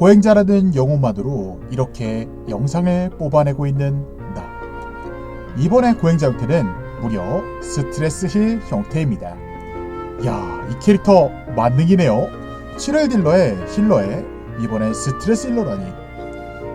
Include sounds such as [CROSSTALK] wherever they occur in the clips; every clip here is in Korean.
고행자라는 영웅만으로 이렇게 영상을 뽑아내고 있는 나. 이번에 고행자 형태는 무려 스트레스 힐 형태입니다. 야, 이 캐릭터 만능이네요. 7월 딜러의 힐러에 이번엔 스트레스 힐러라니.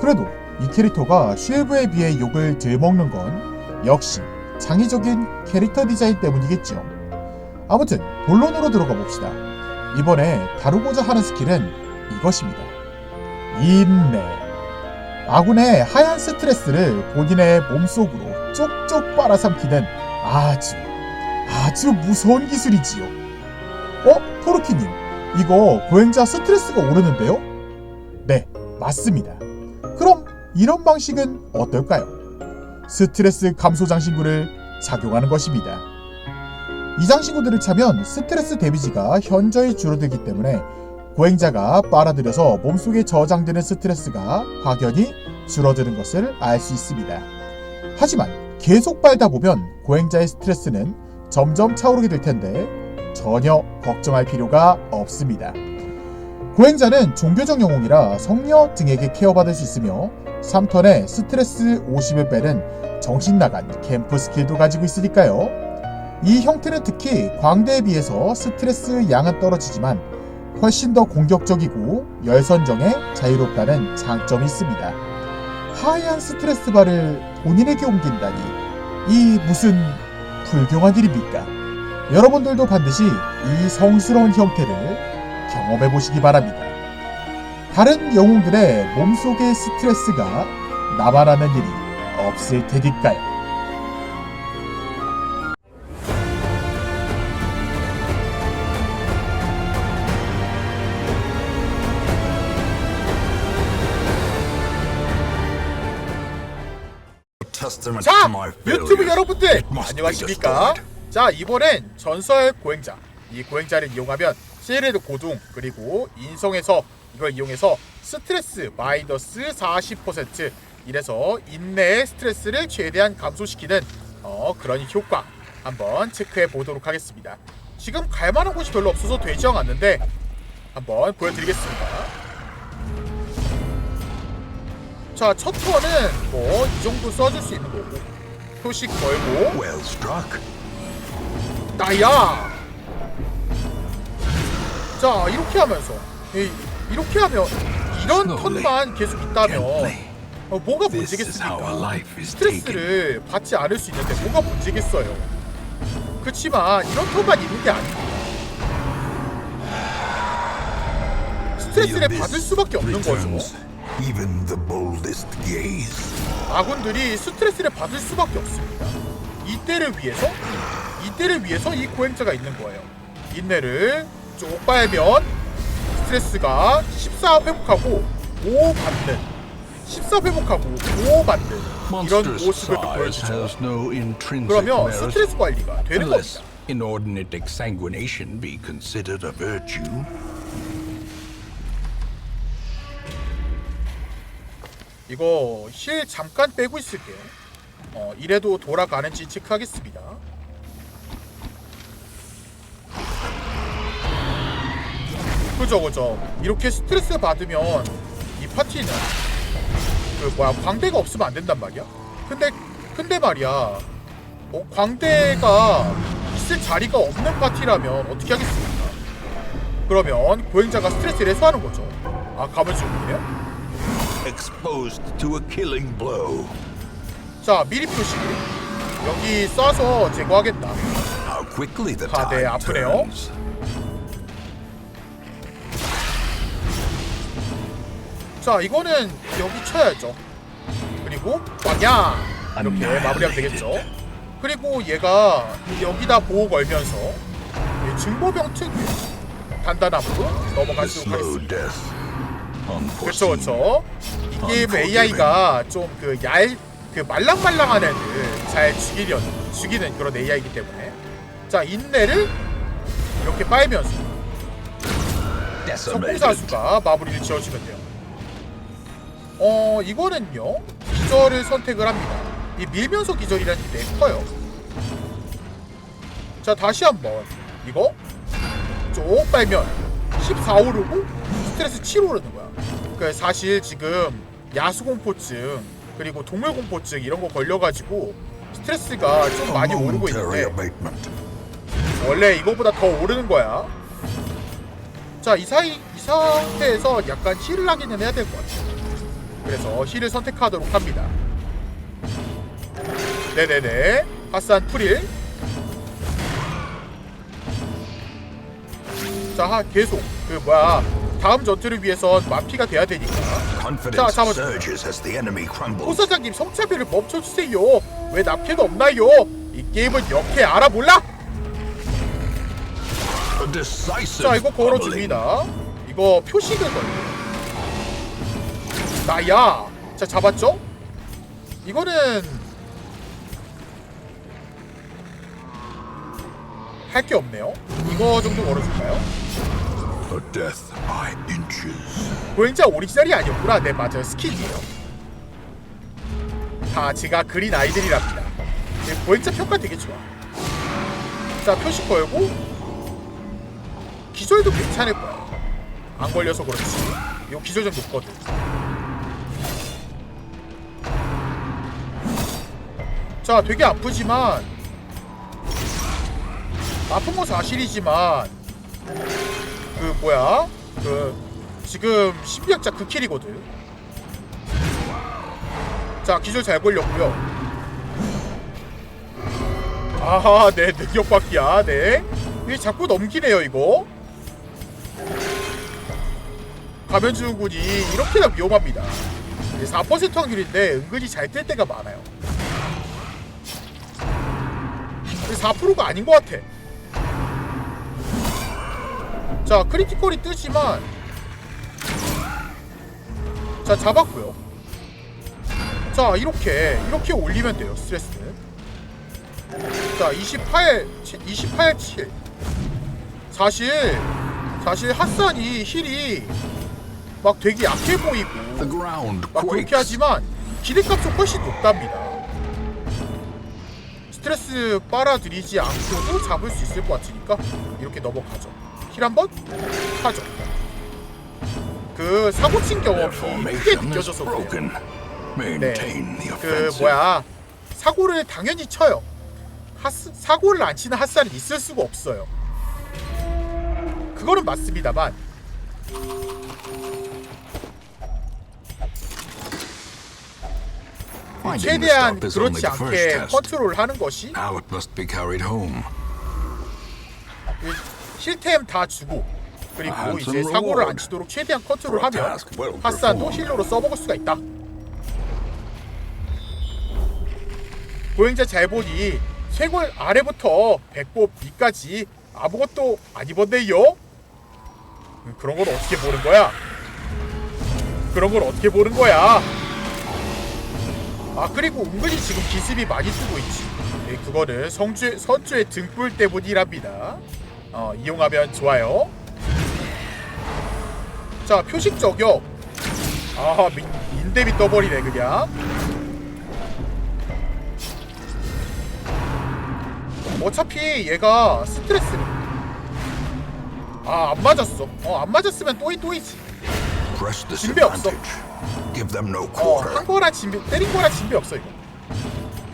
그래도 이 캐릭터가 쉐브에 비해 욕을 덜 먹는 건 역시 창의적인 캐릭터 디자인 때문이겠죠. 아무튼 본론으로 들어가 봅시다. 이번에 다루고자 하는 스킬은 이것입니다. 인내. 아군의 하얀 스트레스를 본인의 몸속으로 쪽쪽 빨아삼키는 아주 아주 무서운 기술이지요. 어? 토르키님, 이거 보행자 스트레스가 오르는데요? 네, 맞습니다. 그럼 이런 방식은 어떨까요? 스트레스 감소 장신구를 작용하는 것입니다. 이 장신구들을 차면 스트레스 데미지가 현저히 줄어들기 때문에 고행자가 빨아들여서 몸속에 저장되는 스트레스가 확연히 줄어드는 것을 알 수 있습니다. 하지만 계속 빨다 보면 고행자의 스트레스는 점점 차오르게 될 텐데 전혀 걱정할 필요가 없습니다. 고행자는 종교적 영웅이라 성녀 등에게 케어받을 수 있으며 3턴에 스트레스 50을 빼는 정신 나간 캠프 스킬도 가지고 있으니까요. 이 형태는 특히 광대에 비해서 스트레스 양은 떨어지지만 훨씬 더 공격적이고 열선정에 자유롭다는 장점이 있습니다. 하얀 스트레스 바를 본인에게 옮긴다니 이 무슨 불경한 일입니까? 여러분들도 반드시 이 성스러운 형태를 경험해 보시기 바랍니다. 다른 영웅들의 몸속의 스트레스가 나만 하는 일이 없을 테니까요. 자, 유튜브. 여러분들 안녕하십니까? 자, 이번엔 전설 고행자. 이 고행자를 이용하면 시레드 고둥 그리고 인성에서 이걸 이용해서 스트레스 마이너스 40% 이래서 인내의 스트레스를 최대한 감소시키는 어, 그런 효과 한번 체크해 보도록 하겠습니다. 지금 갈 만한 곳이 별로 없어서 되지 않았는데 한번 보여드리겠습니다. 자, 첫 턴은 뭐 이 정도 써줄 수 있는 거고 표식 걸고 Well struck. 나야. 자, 이렇게 하면서 이, 이렇게 하면 이런 턴만 계속 있다면. 어, 뭐가 문제겠습니까? 스트레스를 받지 않을 수 있는데 뭐가 문제겠어요? 그렇지만 이런 턴만 있는 게 아니고 [SIGHS] 스트레스를 받을 수밖에 없는 거죠. Even the boldest gaze. 아군들이 스트레스를 받을 수밖에 없습니다. 이때를 위해서 이때를 위해서 이 고행자가 있는 거예요. 인내를 쭉 빨면 스트레스가 14 회복하고 5 받는 14 회복하고 5 받는 이런 모습을 size 보여주죠. 그러면 스트레스 관리가 되는 겁니다. inordinate exsanguination be considered a virtue. 이거 힐 잠깐 빼고 있을게요. 어, 이래도 돌아가는지 체크하겠습니다. 그죠 그죠. 이렇게 스트레스 받으면 이 파티는 그 뭐야 광대가 없으면 안 된단 말이야. 근데 근데 말이야. 어, 광대가 있을 자리가 없는 파티라면 어떻게 하겠습니까? 그러면 고행자가 스트레스를 해소하는 거죠. 아 가만있네요. Exposed to a killing blow. 자 미리 표시 여기 쏴서 제거하겠다 How quickly the 아, 네, tide 아프네요. turns. 자 이거는 여기 쳐야죠 그리고 빵야 이렇게 마무리하면 되겠죠 그리고 얘가 여기다 보호 걸면서 이 증보병 특유 단단함으로 slow 하겠습니다 death. 그렇죠 Unforeseen. 그렇죠 이 게임 AI가 좀그얄그 말랑말랑한 애들 잘 죽이려는 죽이는 그런 AI이기 때문에 자 인내를 이렇게 빨면서. 석공사수가 마무리를 지어주면 돼요. 어 이거는요 기절을 선택을 합니다. 이 밀면서 기절이라는 게 커요. 자 다시 한번 이거 쭉 빨면 14 오르고 스트레스 7 오르는 거야. 그 사실 지금 야수공포증 그리고 동물공포증 이런 거 걸려가지고 스트레스가 좀 많이 오르고 있는데. 원래 이거보다 더 오르는 거야. 자, 이 사이 이 상태에서 약간 힐을 하기는 해야 될 것 같아요. 그래서 힐을 선택하도록 합니다. 네네네. 하산 프릴. 자, 하- 계속 그 뭐야 다음 전투를 위해선 만피가 돼야 되니까. Enemy crumbles. 호사장님 성차별을 멈춰주세요. 왜 납캐가 없나요? 이 게임은 역해 알아 몰라? 자 이거. 걸어줍니다 이거 표식을 걸려 나야 자 잡았죠? 이거는 할 게 없네요 이거 정도 걸어줄까요? Death by inches. 보행자 오리지널이 아니었구나. 네 맞아요. 스킨이에요. 다 제가 그린 아이들이랍니다. 네, 보행자 평가 되게 좋아. 자 표식 걸고 기절도 괜찮을 거야. 안 걸려서 그렇지. 이거 기절 좀 높거든. 자 되게 아프지만 아픈 건 사실이지만 그 뭐야? 그 지금 신비학자 그 킬이거든. 자 기절 잘 걸렸고요. 아하 네 능력받기야 네. 이게 자꾸 넘기네요 이거. 가면증후군이 이렇게나 위험합니다. 4% 확률인데 은근히 잘 뜰 때가 많아요. 4%가 아닌 것 같아 자 크리티컬이 뜨지만 자 잡았고요. 자 이렇게 이렇게 올리면 돼요 스트레스는 자 28 28 7 사실 사실 핫산이 힐이 막 되게 약해 보이고 막 그렇게. 하지만 기대값이 훨씬 높답니다. 스트레스 빨아들이지 않고도 잡을 수 있을 것 같으니까 이렇게 넘어가죠 힐 한번 하죠 그 사고친 Their 경험이 크게 느껴져서 그래요 the 그. 뭐야 사고를 당연히 쳐요 핫스, 사고를 안 치는 핫살은 있을 수가 없어요 그거는 맞습니다만 최대한 그렇지 않게. 컨트롤하는 것이 힐템 다 주고 그리고 아, 이제 사고를 안 reward. 치도록 최대한 컨트롤하면 performed. 힐러로 써먹을 수가 있다. 보행자 잘 보니 쇄골 아래부터 배꼽 밑까지 아무것도 안 입었네요. 그런 걸 어떻게 보는 거야? 그런 걸 어떻게 보는 거야? 아 그리고 은근히 지금 기습이 많이 쓰고 있지. 네, 그거는 성주, 선주의 등불 때문이랍니다 어, 이용하면 좋아요 자 표식 저격 아 민, 인대비 떠버리네 그냥 어차피 얘가 스트레스를 아안 맞았어 어 안 맞았으면 또이 또이지 진배 없어. 어. 한 거나 진배, 때린 거나 진배 없어 이거.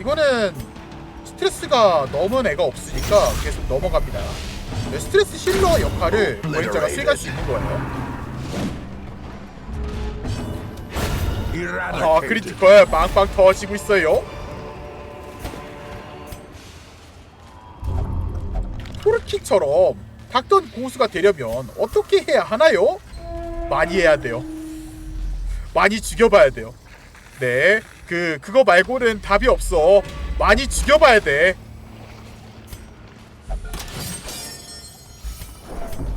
이거는 스트레스가 넘은 애가 없으니까 계속 넘어갑니다. 네, 스트레스 힐러 역할을 보행자가 수행할 수 있는 거예요. 아. 크리티컬 빵빵 터지고 있어요. 토르키처럼 닥던 고수가 되려면 어떻게 해야 하나요? 많이 해야 돼요. 많이 죽여봐야 돼요. 네, 그 그거 말고는 답이 없어. 많이 죽여봐야 돼.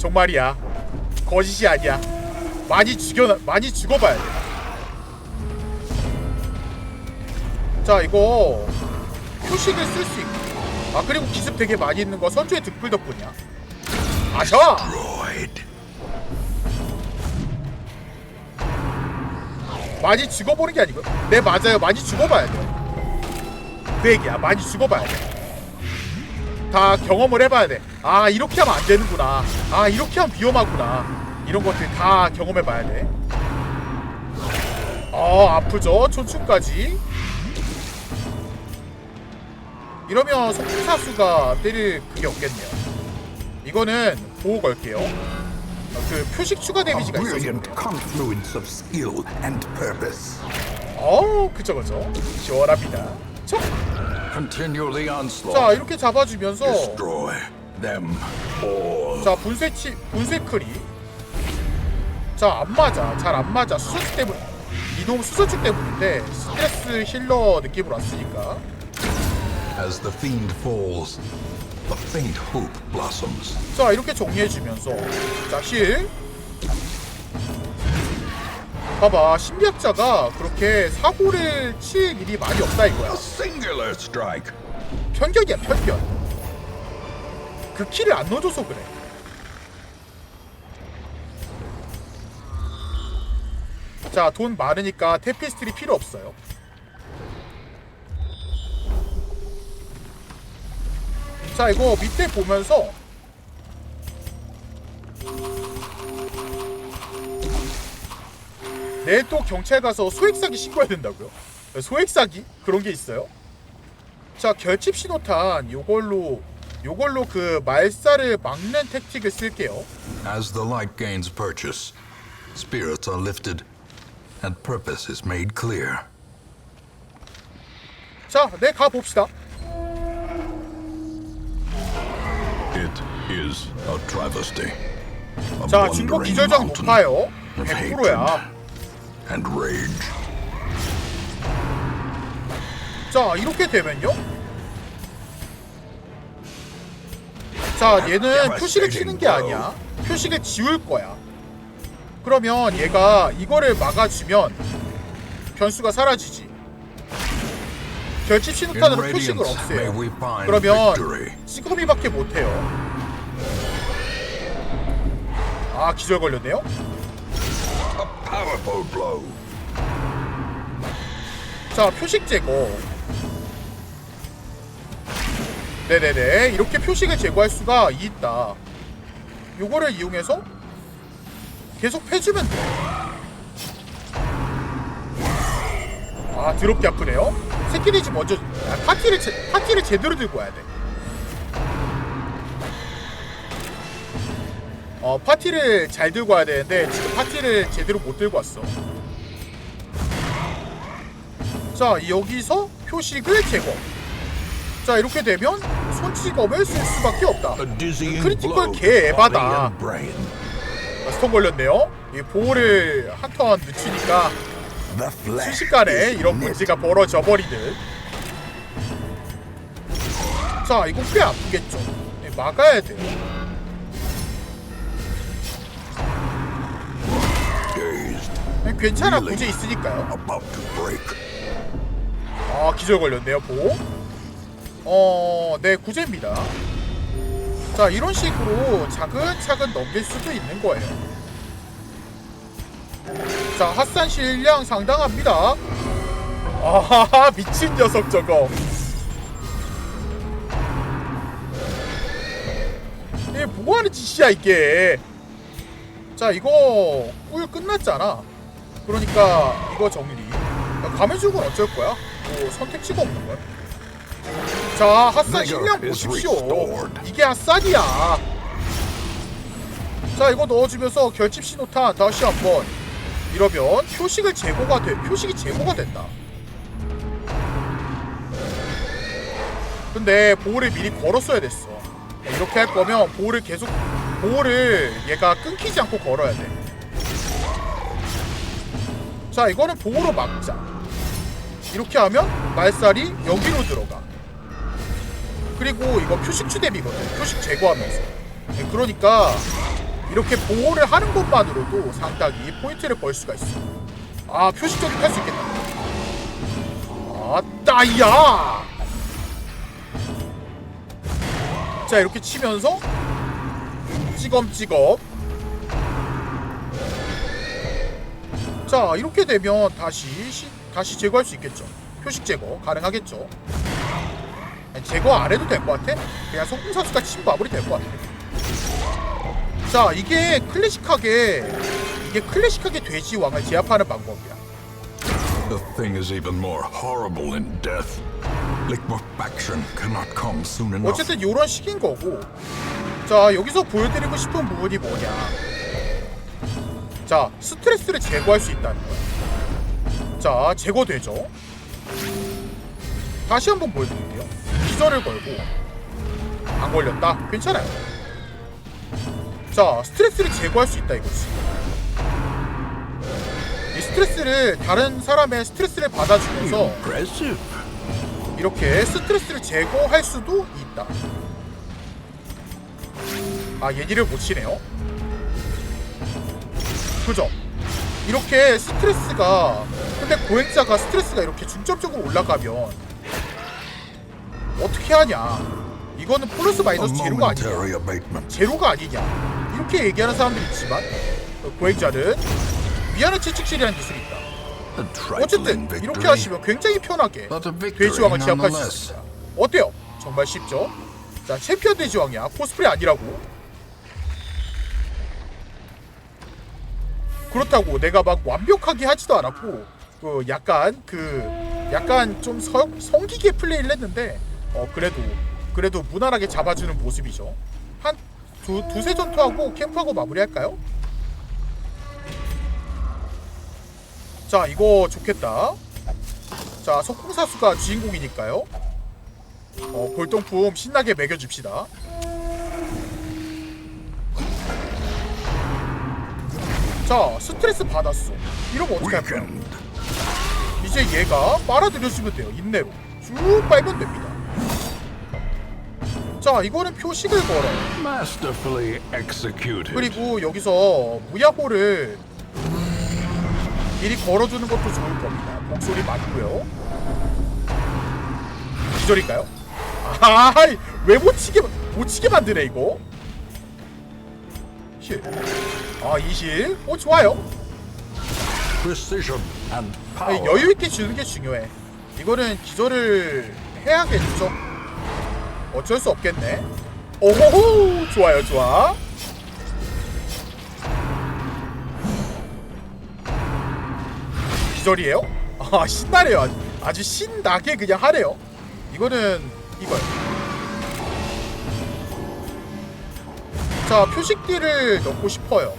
정말이야. 거짓이 아니야. 많이 죽여 많이 죽어봐야 돼. 자 이거 표식을 쓸 수 있고 아 그리고 기습 되게 많이 있는 거 선주의 득불 덕분이야 아셔. 많이 죽어보는 게 아니고 네 맞아요 많이 죽어봐야 돼요 그 얘기야 많이 죽어봐야 돼 다 경험을 해봐야 돼 아 이렇게 하면 안 되는구나. 아 이렇게 하면 위험하구나. 이런 것들 다 경험해봐야 돼. 아 아프죠? 초축까지. 이러면 속사수가 때릴 그게 없겠네요. 이거는 보호 걸게요. 어, 그 표식 추가 데미지가 있어서 brilliant 그래요. confluence of skill and purpose. 어우 그죠 그죠 시원합니다. 자, Continue the 자. 이렇게 잡아주면서 Destroy them all. 자 분쇄 치 분쇄 크리 자안 맞아 잘 안 맞아 수소축 때문 이동 수소축 때문인데 스트레스 힐러 느낌으로 왔으니까 As the fiend falls, a faint hope blossoms. 자 이렇게 정리해주면서 자힐 봐봐 신비학자가 그렇게 사고를 칠 일이 많이 없다 이거야. 편견이야 편견. 그 키를 안 넣어줘서 그래. 자 돈 많으니까 테피스트리 필요 없어요. 자 이거 밑에 보면서 내또 경찰 가서 소액 사기 신고해야 된다고요? 소액 사기 그런 게 있어요? 자 결집 신호탄 요걸로 요걸로 그 말살을 막는 택틱을 쓸게요. As the light gains purchase, spirits are lifted, and purpose is made clear. 자, 네 가 봅시다. It is a travesty. 자, blundering 기절장 높아요. of 100%야. And rage. 자, 이렇게 되면요. 자, 얘는 표식을 치는 게 아니야. 표식을 지울 거야. 그러면 얘가 이거를 막아주면 변수가 사라지지. 결집 신호탄으로 표식을 없애요. 그러면. 찌꺼미밖에 못해요. 아 기절 걸렸네요. Powerful blow. 자 표식 제거. 네네네 이렇게 표식을 제거할 수가 있다. 요거를 이용해서 계속 해주면 돼. 아 더럽게 아프네요. 새끼들이 지금 먼저 아, 파티를 제, 파티를 제대로 들고 와야 돼. 어 파티를 잘 들고 와야 되는데 지금 파티를 제대로 못 들고 왔어. 자 여기서 표식을 제거. 자 이렇게 되면 손찌검을 쓸 수밖에 없다. Dizzying 크리티컬 개 에바다. 스톤 걸렸네요. 이 보호를 한 턴 늦추니까 순식간에 이런. 문제가 벌어져 버리듯. 자 이거 꽤 아프겠죠. 네, 막아야 돼요. 괜찮아 구제 있으니까요. 아 기절 걸렸네요 보. 어네 구제입니다. 자 이런 식으로 차근차근 넘길 수도 있는 거예요. 자 핫산 실량 상당합니다. 아하하 [LAUGHS] 미친 녀석 저거. 이게 뭐하는 짓이야 이게. 자 이거 꿀 끝났잖아. 그러니까 이거 정리. 야, 감해주고 어쩔 거야? 뭐 선택지가 없는 거야. 자 핫산 실량 보십시오. 이게 핫산이야. 자 이거 넣어주면서 결집 신호탄 다시 한번 이러면 표식을 제거가 돼 표식이 제거가 된다. 근데 보호를 미리 걸었어야 됐어. 이렇게 할 거면 보호를 계속 보호를 얘가 끊기지 않고 걸어야 돼. 자 이거는 보호로 막자. 이렇게 하면 말살이 여기로 들어가. 그리고 이거 표식 추대비거든. 표식 제거하면서. 네, 그러니까 이렇게 보호를 하는 것만으로도 상당히 포인트를 벌 수가 있어. 아 표식 저격할 수 있겠다. 아따야. 자 이렇게 치면서 찌검찌검. 자 이렇게 되면 다시 시, 다시 제거할 수 있겠죠. 표식 제거 가능하겠죠. 아니, 제거 안 해도 될 것 같아. 그냥 소금사수가 치면 마무리 될 것 같아. 자 이게 클래식하게 이게 클래식하게 돼지 왕을 제압하는 방법이야. The thing is even more horrible in death. Liquefaction cannot come soon enough. 어쨌든 요런 식인 거고 자 여기서 보여드리고 싶은 부분이 뭐냐 자 스트레스를 제거할 수 있다는 거야. 자 제거되죠? 다시 한번 보여드릴게요. 기절을 걸고. 안 걸렸다? 괜찮아요. 자 스트레스를 제거할 수 있다 이거지. 이 스트레스를 다른 사람의 스트레스를 받아주면서. 이렇게 스트레스를 제거할 수도 있다. 아 얘기를 못 치네요. 그죠? 이렇게 스트레스가 근데 고행자가 스트레스가 이렇게 중점적으로 올라가면 어떻게 하냐? 이거는 플러스 마이너스 제로가 아니냐? 제로가 아니냐? 이렇게 얘기하는 사람들이 있지만 어, 고행자는 미안한 채찍질이라는 기술이 있다. 어쨌든. 이렇게 하시면 굉장히 편하게 돼지왕을 제압할 수. 있습니다. 어때요? 정말 쉽죠? 자, 챔피언 돼지왕이야. 코스프레 아니라고. 그렇다고 내가 막 완벽하게 하지도 않았고 그 약간 그 약간 좀 성, 성기게 플레이를 했는데 어 그래도 그래도 무난하게 잡아주는 모습이죠. 한 두, 두세 전투하고 캠프하고 마무리할까요? 자 이거 좋겠다 자 석궁사수가 주인공이니까요 어 골동품 신나게 매겨줍시다 자 스트레스 받았어 이러면 어떻게 할 거야. 이제 얘가 빨아들여주면 돼요 인내로 쭉 빨면 됩니다 자 이거는 표식을 걸어 Masterfully executed. 그리고 여기서 무야호를 미리 걸어주는 것도 좋을 겁니다. 목소리 맞고요. 기절일까요? 아이 왜 못 치게 못 치게 만드네 이거. 힐. 아 이실. 어 좋아요. Precision and 아니. 여유 있게 주는 게 중요해. 이거는 기절을 해야겠죠. 어쩔 수 없겠네. 오호호 좋아요 좋아. 기절이에요? 아 신나네요. 아주, 신나게 그냥 하네요. 이거는 이거요. 자 표식들을 넣고 싶어요.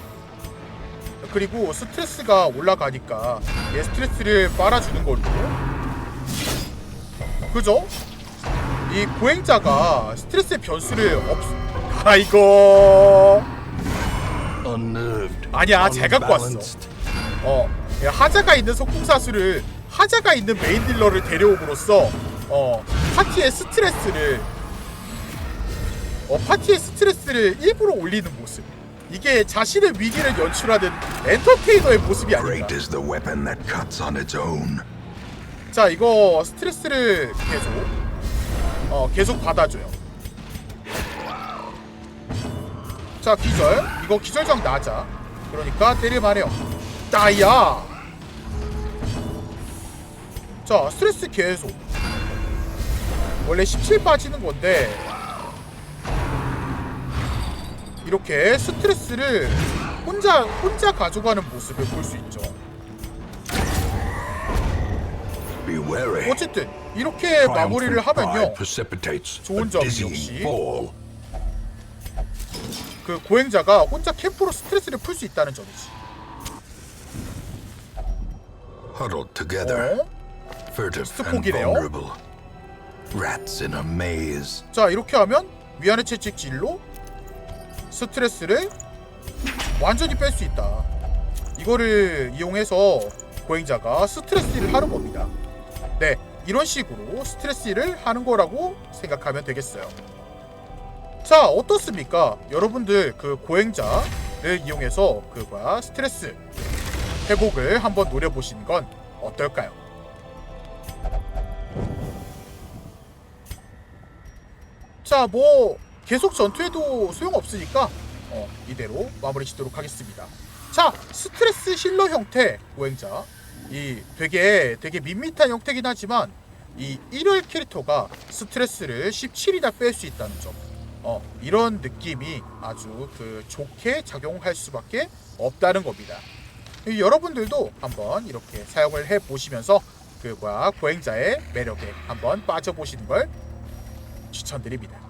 그리고 스트레스가 올라가니까 얘 스트레스를 빨아주는 걸로 그죠? 이 고행자가 스트레스의 변수를 없... 아이고 Unnerved. 아니야, 잘 갖고 왔어. 어 야, 하자가 있는 속궁사수를 하자가 있는 메인 딜러를 데려옴으로써 어 파티의 스트레스를 어 파티의 스트레스를 일부러 올리는 모습. 이게 자신의 위기를 연출하는 엔터테이너의 모습이 아닌가. 자 이거 스트레스를 계속 어 계속 받아줘요. 자 기절. 이거 기절장 나자. 그러니까 때릴만 해요. 따이야 자 스트레스 계속. 원래 17 빠지는 건데 이렇게 스트레스를 혼자 혼자 가져가는 모습을 볼 수 있죠. 어쨌든 이렇게 마무리를 하면요 좋은 dizzying 역시. 그 고행자가 혼자 캠프로 스트레스를 풀 수 있다는 점이지. 어? 스포기네요. 자 이렇게 하면 위안의 채찍질로 스트레스를 완전히 뺄 수 있다. 이거를 이용해서 고행자가 스트레스 를 하는 겁니다. 네, 이런 식으로 스트레스 를 하는 거라고 생각하면 되겠어요. 자, 어떻습니까? 여러분들 그 고행자를 이용해서 그과 스트레스 회복을 한번 노려보시는 건 어떨까요? 자, 뭐 계속 전투해도 소용없으니까 어, 이대로 마무리 짓도록 하겠습니다. 자, 스트레스 힐러 형태 고행자. 이 되게 되게 밋밋한 형태긴 하지만 이 1월 캐릭터가 스트레스를 17이나 뺄 수 있다는 점. 어, 이런 느낌이 아주 그 좋게 작용할 수밖에 없다는 겁니다. 이 여러분들도 한번 이렇게 사용을 해 보시면서 그 뭐야 고행자의 매력에 한번 빠져 보시는 걸 추천드립니다.